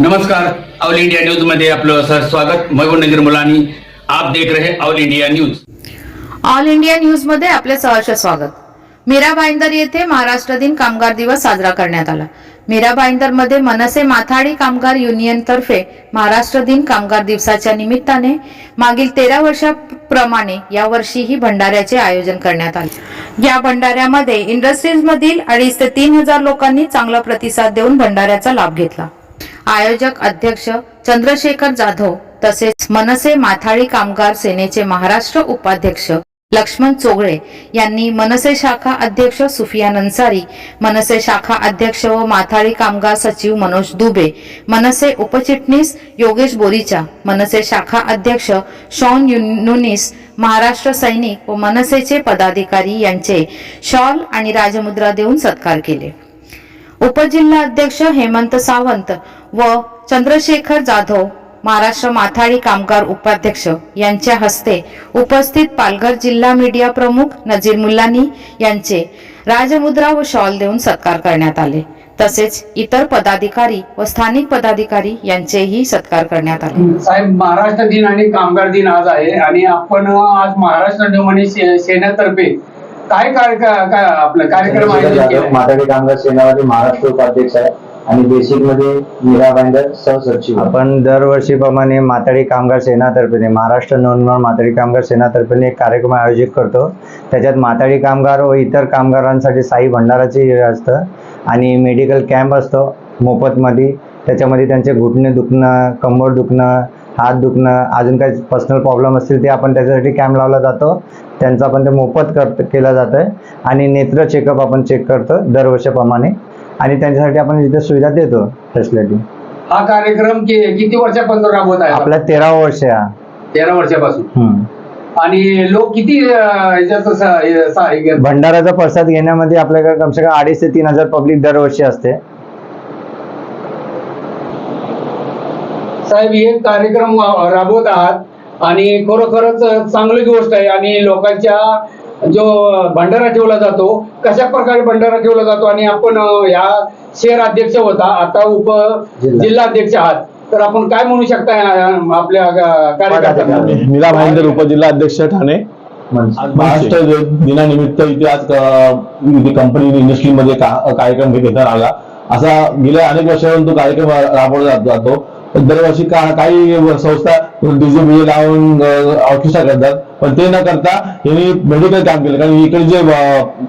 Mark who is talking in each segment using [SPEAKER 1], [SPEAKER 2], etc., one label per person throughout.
[SPEAKER 1] नमस्कार all India न्यूजमध्ये आपलं सर स्वागत. महबूब नजीर मुलानी आप देख रहे all India news.
[SPEAKER 2] All India न्यूजमध्ये आपले सहर्ष स्वागत. मीरा भाईंदर येथे महाराष्ट्र दिन कामगार दिवस साजरा करण्यात आला. मीरा भाईंदरमध्ये मनसे माथाडी कामगार युनियन तर्फे महाराष्ट्र दिन कामगार दिवसाच्या निमित्ताने मागील तेरा वर्षाप्रमाणे या वर्षीही भंडाऱ्याचे आयोजन करण्यात आले. या भंडाऱ्यामध्ये इंडस्ट्रीज मधील अडीच ते तीन हजार लोकांनी चांगला प्रतिसाद देऊन भंडाऱ्याचा लाभ घेतला. आयोजक अध्यक्ष चंद्रशेखर जाधव तसेच मनसे माथाळी कामगार सेनेचे महाराष्ट्र उपाध्यक्ष लक्ष्मण चोगळे यांनी मनसे शाखा अध्यक्ष सुफियान अन्सारी मनसे शाखा अध्यक्ष व माथाळी कामगार सचिव मनोज दुबे मनसे उपचिटणीस योगेश बोरीचा मनसे शाखा अध्यक्ष शॉन युनुनिस महाराष्ट्र सैनिक व मनसेचे पदाधिकारी यांचे शॉल आणि राजमुद्रा देऊन सत्कार केले. उपजिल्हा अध्यक्ष हेमंत सावंत व चंद्रशेखर जाधव महाराष्ट्र माथाडी कामगार उपाध्यक्ष यांच्या हस्ते उपस्थित पालघर जिल्हा मीडिया प्रमुख नजीर मुल्लानी यांचे राजमुद्रा व शॉल देऊन सत्कार करण्यात आले. तसेच इतर पदाधिकारी व स्थानिक पदाधिकारी यांचेही सत्कार करण्यात आले.
[SPEAKER 3] साहेब महाराष्ट्र दिन आणि कामगार दिन आज आहे आणि आपण आज महाराष्ट्र नमनी से- सेनेतर्फे काय काय आपलं कार्यक्रम केलाय?
[SPEAKER 4] माथाडी कामगार सेनामध्ये महाराष्ट्र उपाध्यक्ष आहे. आणि बेसिकमध्ये मीरा भाईंदर सहसचिव
[SPEAKER 5] आपण दरवर्षीप्रमाणे माथाडी कामगार सेनातर्फे महाराष्ट्र नवनिर्माण माथाडी कामगार सेनातर्फे एक कार्यक्रम आयोजित करतो. त्याच्यात माथाडी कामगार व इतर कामगारांसाठी साई भंडाराचे हे असतं आणि मेडिकल कॅम्प असतो मोफतमध्ये. त्याच्यामध्ये त्यांचे घुटणे दुखणं कंबर दुखणं हात दुखणं अजून काही पर्सनल प्रॉब्लेम असतील ते आपण त्याच्यासाठी कॅम्प लावला जातो. त्यांचा पण ते मोफत कर केला जातं आहे आणि नेत्र चेकअप आपण चेक करतो दरवर्षाप्रमाणे. आणि त्यांच्यासाठी आपण इथे सुविधा देतो फॅसिलिटी
[SPEAKER 3] हा कार्यक्रम कि- किती वर्षापासून राबवत आहे
[SPEAKER 5] आपला तेरा वर्ष आहे हा.
[SPEAKER 3] तेरा वर्षापासून
[SPEAKER 5] हम्म.
[SPEAKER 3] आणि लोक किती अं, ह्याच्यात स- हे- सा- हे घेतात?
[SPEAKER 5] भंडाराचा प्रसाद घेण्यामध्ये आपल्याकडे कमसे कम अडीच ते तीन हजार पब्लिक दरवर्षी असते
[SPEAKER 3] साहेब हे कार्यक्रम वा- राबवत आहात आणि खरोखरच चांगली गोष्ट आहे आणि लोकांच्या जो भंडारा ठेवला जातो कशा प्रकारे भंडारा ठेवला जातो आणि आपण या शहर अध्यक्ष होता आता उप
[SPEAKER 5] जिल्हा.
[SPEAKER 3] अध्यक्ष आहात. तर आपण काय म्हणू शकता आपल्या
[SPEAKER 6] मीरा भाईंदर उपजिल्हा अध्यक्ष ठाणे. महाराष्ट्र दिनानिमित्त इथे आज कंपनी इंडस्ट्रीमध्ये कार्यक्रम घेण्यात आला असा गेल्या अनेक वर्षापासून तो कार्यक्रम राबवला जात- दरवर्षी का- काही संस्था डीजे म्हणजे बीजे लावून ऑर्केस्ट्रा करतात. पण ते न करता यांनी मेडिकल काम केलं. कारण इकडे जे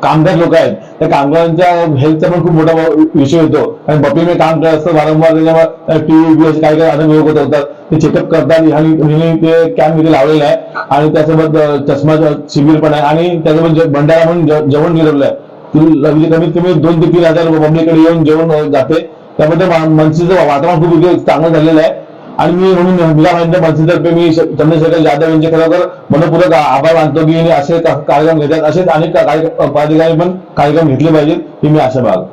[SPEAKER 6] कामगार लोक आहेत त्या कामगारांच्या हेल्थचा पण खूप मोठा विषय होतो आणि बपी मी काम करत असतं वारंवार त्याच्यामुळे टीव्ही बी असे काही काही अनेक रोग होत होतात ते चेकअप करतात. आणि ह्यांनी ते कॅम्प इथे लावलेलं आहे. आणि त्यासोबत चष्मा शिबिर पण आहे. आणि त्यासोबत जे- भंडारा म्हणून जेवण मिळवलं आहे. म्हणजे कमीत कमी दोन ते तीन हजार पब्लिककडे येऊन जेवण जाते. त्यामध्ये मनसेचं वातावरण खूप चांगलं झालेलं आहे. आणि मी म्हणून मीरा माहिती मनसेतर्फे मी चंद्रशेखर जाधव यांचे खरोखर मनपूर्वक आभार मानतो की असे कार्यक्रम घेतात असेच अनेक पदाधिकारी पण कार्यक्रम घेतले पाहिजेत ही मी आशा
[SPEAKER 3] बाग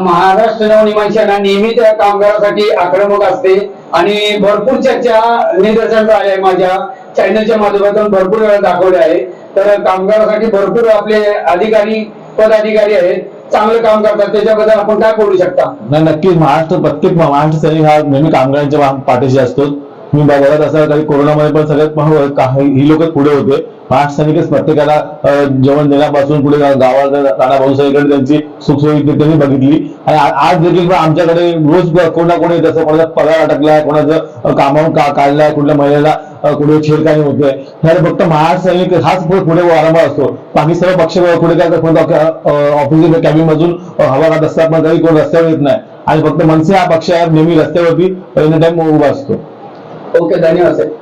[SPEAKER 3] महाराष्ट्र नवनिर्माण नेहमीच नेहमी कामगारासाठी आक्रमक असते आणि भरपूर चर्चा निदर्शन आल्या आहे माझ्या चॅनलच्या माध्यमातून भरपूर वेळा दाखवले आहे. तर कामगारासाठी भरपूर आपले अधिकारी पदाधिकारी आहेत. चांगलं काम करतात त्याच्याबद्दल आपण काय बोलू शकता?
[SPEAKER 6] नाही नक्कीच. महाराष्ट्र प्रत्येक महाराष्ट्र सैनिक हा नेहमी कामगारांच्या पाठीशी असतो. मी बघत असं काही कोरोनामध्ये पण सगळ्यात ही लोक पुढे होते. महाराष्ट्र सैनिकच प्रत्येकाला जेवण देण्यापासून पुढे गावाला राणाभाऊ सगळीकडे त्यांची सुखसोयी त्यांनी बघितली. आणि आज देखील आमच्याकडे रोज कोण ना कोणी तसं कोणाचा पगार अटकलाय कोणाचं अं, कामावून का काढलाय कुठल्या महिलेला कुठे छेडखानी होते ह्याला फक्त महाराष्ट्र सैनिक हाच पुढे पुढे वारंवार असतो. बाकी सर्व पक्ष पुढे काय ऑफिस कॅबिन मधून हवा खात असतात पण काही कोण रस्त्यावर येत नाही. आणि फक्त मनसे हा पक्ष आहे नेहमी रस्त्यावरती एनी टाइम उभा असतो.
[SPEAKER 3] ओके धन्यवाद साहेब